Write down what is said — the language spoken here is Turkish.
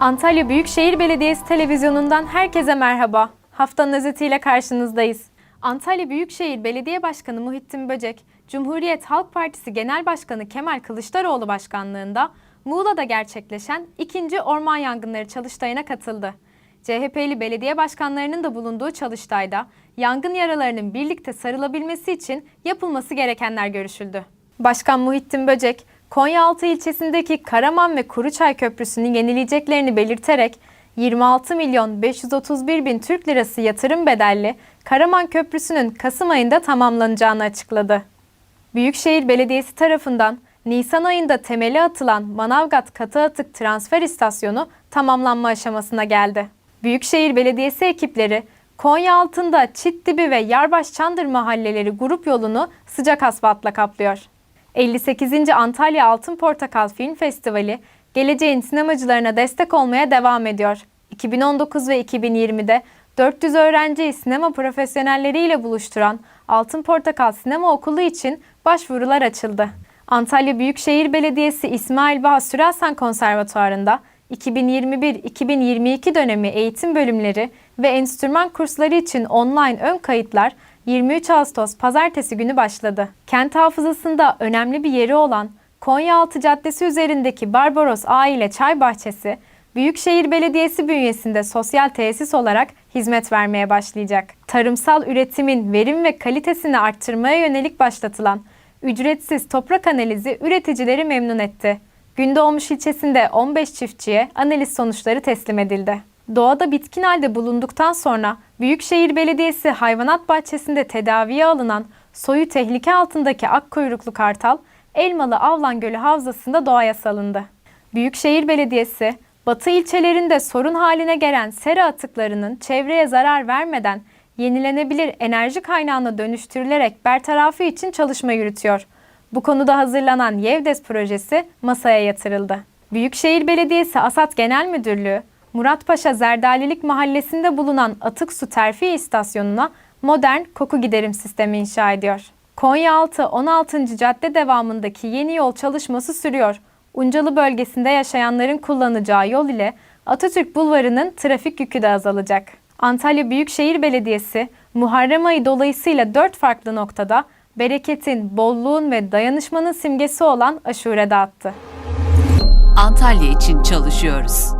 Antalya Büyükşehir Belediyesi televizyonundan herkese merhaba. Haftanın özetiyle karşınızdayız. Antalya Büyükşehir Belediye Başkanı Muhittin Böcek, Cumhuriyet Halk Partisi Genel Başkanı Kemal Kılıçdaroğlu başkanlığında Muğla'da gerçekleşen 2. Orman Yangınları Çalıştayı'na katıldı. CHP'li belediye başkanlarının da bulunduğu çalıştayda yangın yaralarının birlikte sarılabilmesi için yapılması gerekenler görüşüldü. Başkan Muhittin Böcek, Konyaaltı ilçesindeki Karaman ve Kuruçay Köprüsü'nü yenileyeceklerini belirterek 26 milyon 531 bin Türk lirası yatırım bedelli Karaman Köprüsü'nün Kasım ayında tamamlanacağını açıkladı. Büyükşehir Belediyesi tarafından Nisan ayında temeli atılan Manavgat Katı Atık Transfer İstasyonu tamamlanma aşamasına geldi. Büyükşehir Belediyesi ekipleri Konya altında Çitdibi ve Yarbaş Çandır mahalleleri grup yolunu sıcak asfaltla kaplıyor. 58. Antalya Altın Portakal Film Festivali geleceğin sinemacılarına destek olmaya devam ediyor. 2019 ve 2020'de 400 öğrenciyi sinema profesyonelleriyle buluşturan Altın Portakal Sinema Okulu için başvurular açıldı. Antalya Büyükşehir Belediyesi İsmail Baha Sürelsan Konservatuarı'nda 2021-2022 dönemi eğitim bölümleri ve enstrüman kursları için online ön kayıtlar 23 Ağustos pazartesi günü başladı. Kent hafızasında önemli bir yeri olan Konyaaltı Caddesi üzerindeki Barbaros Aile Çay Bahçesi, Büyükşehir Belediyesi bünyesinde sosyal tesis olarak hizmet vermeye başlayacak. Tarımsal üretimin verim ve kalitesini arttırmaya yönelik başlatılan ücretsiz toprak analizi üreticileri memnun etti. Gündoğmuş ilçesinde 15 çiftçiye analiz sonuçları teslim edildi. Doğada bitkin halde bulunduktan sonra Büyükşehir Belediyesi hayvanat bahçesinde tedaviye alınan soyu tehlike altındaki akkuyruklu kartal Elmalı Avlan Gölü Havzası'nda doğaya salındı. Büyükşehir Belediyesi, Batı ilçelerinde sorun haline gelen sera atıklarının çevreye zarar vermeden yenilenebilir enerji kaynağına dönüştürülerek bertarafı için çalışma yürütüyor. Bu konuda hazırlanan Yevdes projesi masaya yatırıldı. Büyükşehir Belediyesi Asat Genel Müdürlüğü, Muratpaşa Zerdalilik Mahallesi'nde bulunan atık su terfi istasyonuna modern koku giderim sistemi inşa ediyor. Konyaaltı 16. cadde devamındaki yeni yol çalışması sürüyor. Uncalı bölgesinde yaşayanların kullanacağı yol ile Atatürk Bulvarı'nın trafik yükü de azalacak. Antalya Büyükşehir Belediyesi Muharrem ayı dolayısıyla dört farklı noktada bereketin, bolluğun ve dayanışmanın simgesi olan aşure dağıttı. Antalya için çalışıyoruz.